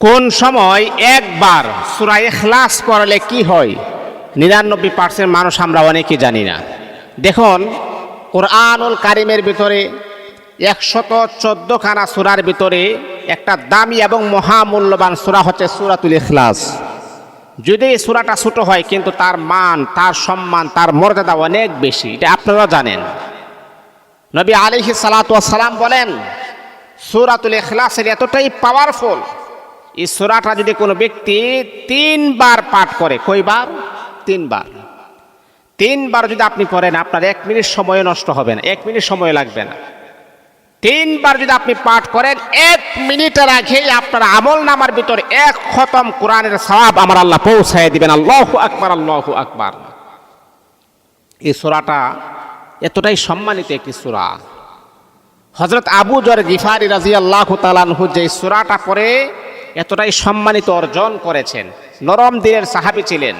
কোন সময় একবার সুরা এখলাস পড়ালে কি হয়? নিরানব্বই পার্সেন্ট মানুষ আমরা অনেকেই জানি না। দেখুন, কোরআনুল কারিমের ভিতরে একশত চোদ্দ খানা সুরার ভিতরে একটা দামি এবং মহামূল্যবান সুরা হচ্ছে সুরাতুল ইখলাস। যদি এই সুরাটা ছোটো হয়, কিন্তু তার মান, তার সম্মান, তার মর্যাদা অনেক বেশি। এটা আপনারা জানেন। নবী আলিহি সালাম বলেন, সুরাতুল ইখলাসের এতটাই পাওয়ারফুল এই সুরাটা যদি কোনো ব্যক্তি তিনবার পাঠ করে কইবার তিনবার। তিনবার যদি আপনি পড়েন, আপনার এক মিনিট সময় নষ্ট হবে না, এক মিনিট সময় লাগবে না। তিনবার যদি আপনি পাঠ করেন, এক মিনিটের আগে আপনার আমল নামার ভিতর এক খতম কোরআনের সওয়াব আমার আল্লাহ পৌঁছায় দিবেন। আল্লাহ আকবার আল্লাহ আকবার। এই সুরাটা এতটাই সম্মানিত একটি সুরা। হজরত আবু জর গিফারি রাজি আল্লাহ তালানহু যে সুরাটা পরে এতটাই সম্মানিত অর্জন করেছেন। নরম দিনের সাহাবি ছিলেন।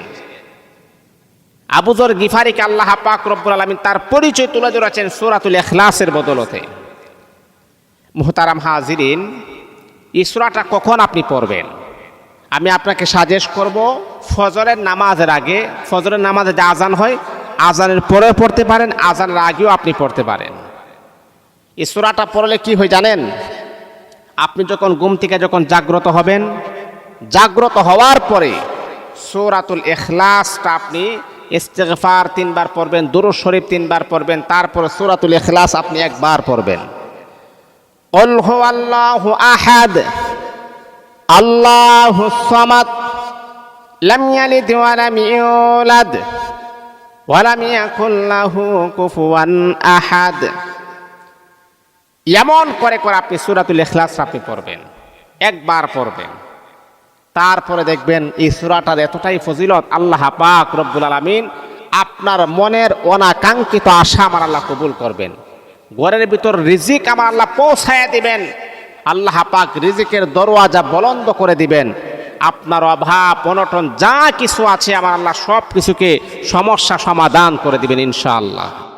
আবুজর গিফারিকে আল্লাহ পাক রব্বুল আলমিন তার পরিচয় তুলে ধরেছেন সুরাতুল এখলাসের বদলতে। মুহতারাম হাজিরিন, এই সুরাটা কখন আপনি পড়বেন? আমি আপনাকে সাজেস্ট করব, ফজরের নামাজের আগে, ফজরের নামাজে যে আজান হয় আজানের পরে পড়তে পারেন আজানের আগেও আপনি পড়তে পারেন। এই সুরাটা পড়লে কি হয় জানেন? আপনি যখন ঘুম থেকে যখন জাগ্রত হবেন, জাগ্রত হওয়ার পরে সৌরাতুল এখলাসটা আপনি ইস্তেগফার তিনবার পড়বেন দুরু শরীফ তিনবার পড়বেন, তারপরে সৌরাতুল এখলাস আপনি একবার পড়বেন। আল্লাহ আহাদ আহাদ। এমন করে করে আপনি সুরাতুল ইখলাস আপনি পড়বেন, একবার পড়বেন। তারপরে দেখবেন এই সুরাটার এতটাই ফজিলত, আল্লাহ পাক রব্বুল আলমিন আপনার মনের অনাকাঙ্ক্ষিত আশা আমার আল্লাহ কবুল করবেন। ঘরের ভিতর রিজিক আমার আল্লাহ পৌঁছায়া দিবেন। আল্লাহ পাক রিজিকের দরওয়াজা বলন্দ করে দিবেন। আপনার অভাব, অনটন, যা কিছু আছে আমার আল্লাহ সব কিছুকে সমস্যা সমাধান করে দিবেন ইনশাআল্লাহ।